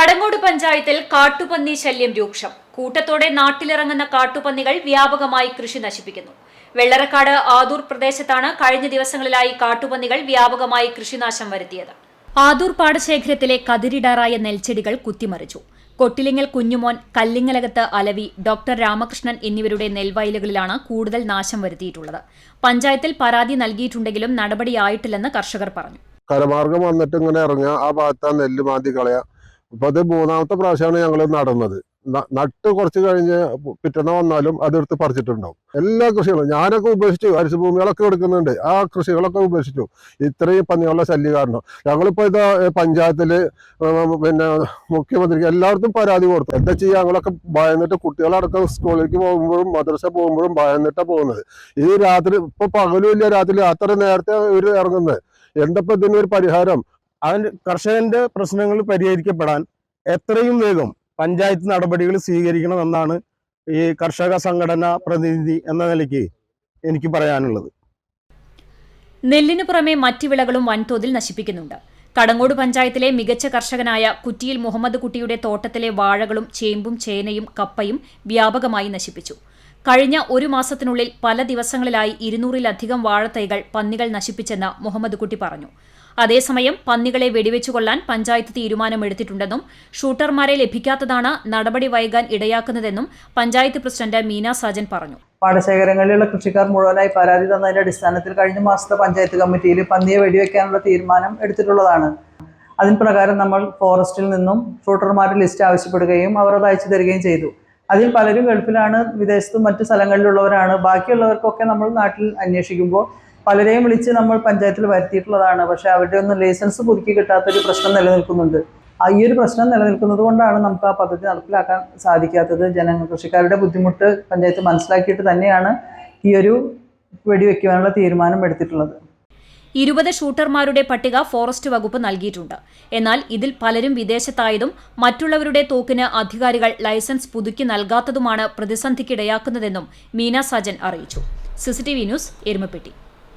കടങ്ങോട് പഞ്ചായത്തിൽ കാട്ടുപന്നി ശല്യം രൂക്ഷം. കൂട്ടത്തോടെ നാട്ടിലിറങ്ങുന്ന കാട്ടുപന്നികൾ വ്യാപകമായി കൃഷി നശിപ്പിക്കുന്നു. വെള്ളറക്കാട് ആദൂർ പ്രദേശത്താണ് കഴിഞ്ഞ ദിവസങ്ങളിലായി കാട്ടുപന്നികൾ വ്യാപകമായി കൃഷിനാശം വരുത്തിയത്. ആദൂർ പാടശേഖരത്തിലെ കതിരിടാറായ നെൽച്ചെടികൾ കുത്തിമറിച്ചു. കൊട്ടിലിങ്ങൽ കുഞ്ഞുമോൻ കല്ലിങ്ങലകത്ത് അലവി ഡോക്ടർ രാമകൃഷ്ണൻ എന്നിവരുടെ നെൽവയലുകളിലാണ് കൂടുതൽ നാശം വരുത്തിയിട്ടുള്ളത്. പഞ്ചായത്തിൽ പരാതി നൽകിയിട്ടുണ്ടെങ്കിലും നടപടിയായിട്ടില്ലെന്ന് കർഷകർ പറഞ്ഞു. കരമാർഗം വന്നിട്ട് ഇങ്ങനെ ഇറങ്ങുക ആ ഭാഗത്ത് നെല്ല് മാന്തി കളയുക. ഇപ്പൊ അത് മൂന്നാമത്തെ പ്രാവശ്യമാണ് ഞങ്ങൾ നടന്നത്. നട്ട് കുറച്ച് കഴിഞ്ഞ് പിറ്റന്ന വന്നാലും അതെടുത്ത് പറിച്ചിട്ടുണ്ടാവും. എല്ലാ കൃഷികളും ഞാനൊക്കെ ഉപേക്ഷിച്ചു. അരിശുഭൂമികളൊക്കെ എടുക്കുന്നുണ്ട്. ആ കൃഷികളൊക്കെ ഉപേക്ഷിച്ചു. ഇത്രയും പന്നികളുടെ ശല്യം കാരണം. ഞങ്ങളിപ്പോ ഇത് പഞ്ചായത്തിൽ പിന്നെ മുഖ്യമന്ത്രിക്ക് എല്ലായിടത്തും പരാതി കൊടുത്തു. എന്താ ചെയ്യുക ഞങ്ങളൊക്കെ ഭയന്നിട്ട് കുട്ടികളടക്കം സ്കൂളിലേക്ക് പോകുമ്പോഴും മദ്രസ പോകുമ്പോഴും ഭയന്നിട്ടാണ് പോകുന്നത്. ഈ രാത്രി ഇപ്പൊ പകലും ഇല്ല രാത്രി അത്ര നേരത്തെ ഇവർ ഇറങ്ങുന്നത്. എന്തപ്പോൾ ഇതിനൊരു പരിഹാരം? അതിന് കർഷകന്റെ പ്രശ്നങ്ങൾ പരിഹരിക്കപ്പെടാൻ എത്രയും വേഗം പഞ്ചായത്ത് നടപടികൾ സ്വീകരിക്കണമെന്നാണ് ഈ കർഷക സംഘടനാ പ്രതിനിധി എന്ന നിലയ്ക്ക് എനിക്ക് പറയാനുള്ളത്. നെല്ലിനു പുറമെ മറ്റു വിളകളും വൻതോതിൽ നശിപ്പിക്കുന്നുണ്ട്. കടങ്ങോട് പഞ്ചായത്തിലെ മികച്ച കർഷകനായ കുറ്റിയിൽ മുഹമ്മദ് കുട്ടിയുടെ തോട്ടത്തിലെ വാഴകളും ചേമ്പും ചേനയും കപ്പയും വ്യാപകമായി നശിപ്പിച്ചു. കഴിഞ്ഞ ഒരു മാസത്തിനുള്ളിൽ പല ദിവസങ്ങളിലായി ഇരുന്നൂറിലധികം വാഴത്തൈകൾ പന്നികൾ നശിപ്പിച്ചെന്ന് മുഹമ്മദ് കുട്ടി പറഞ്ഞു. അതേസമയം പന്നികളെ വെടിവെച്ചു കൊള്ളാൻ പഞ്ചായത്ത് തീരുമാനമെടുത്തിട്ടുണ്ടെന്നും ഷൂട്ടർമാരെ ലഭിക്കാത്തതാണ് നടപടി വൈകാൻ ഇടയാക്കുന്നതെന്നും പഞ്ചായത്ത് പ്രസിഡന്റ് മീന സാജൻ പറഞ്ഞു. പാടശേഖരങ്ങളിലുള്ള കൃഷിക്കാർ മുഴുവനായി പരാതി തന്നതിന്റെ അടിസ്ഥാനത്തിൽ കഴിഞ്ഞ മാസത്തെ പഞ്ചായത്ത് കമ്മിറ്റിയിൽ പന്നിയെ വെടിവെക്കാനുള്ള തീരുമാനം എടുത്തിട്ടുള്ളതാണ്. അതിന് പ്രകാരം നമ്മൾ ഫോറസ്റ്റിൽ നിന്നും ഷൂട്ടർമാരുടെ ലിസ്റ്റ് ആവശ്യപ്പെടുകയും അവർ അത് അയച്ചു തരികയും ചെയ്തു. അതിൽ പലരും ഗൾഫിലാണ് വിദേശത്തും മറ്റു സ്ഥലങ്ങളിലുള്ളവരാണ്. ബാക്കിയുള്ളവർക്കൊക്കെ നമ്മൾ നാട്ടിൽ അന്വേഷിക്കുമ്പോൾ പലരെയും വിളിച്ച് നമ്മൾ പഞ്ചായത്തിൽ വരുത്തിയിട്ടുള്ളതാണ്. പക്ഷെ അവരുടെ ഒന്നും ലൈസൻസ് പുതുക്കി കിട്ടാത്തൊരു പ്രശ്നം നിലനിൽക്കുന്നുണ്ട്. ആ ഈ ഒരു പ്രശ്നം നിലനിൽക്കുന്നത് കൊണ്ടാണ് നമുക്ക് ആ പദ്ധതി നടപ്പിലാക്കാൻ സാധിക്കാത്തത്. ജനങ്ങൾ കൃഷിക്കാരുടെ ബുദ്ധിമുട്ട് പഞ്ചായത്ത് മനസ്സിലാക്കിയിട്ട് തന്നെയാണ് ഈ ഒരു വെടിവെക്കുവാനുള്ള തീരുമാനം എടുത്തിട്ടുള്ളത്. ഇരുപത് ഷൂട്ടർമാരുടെ പട്ടിക ഫോറസ്റ്റ് വകുപ്പ് നൽകിയിട്ടുണ്ട്. എന്നാൽ ഇതിൽ പലരും വിദേശത്തായതും മറ്റുള്ളവരുടെ തോക്കിന് അധികാരികൾ ലൈസൻസ് പുതുക്കി നൽകാത്തതുമാണ് പ്രതിസന്ധിക്കിടയാക്കുന്നതെന്നും മീന സജൻ അറിയിച്ചു. CCTV news Erumapetty.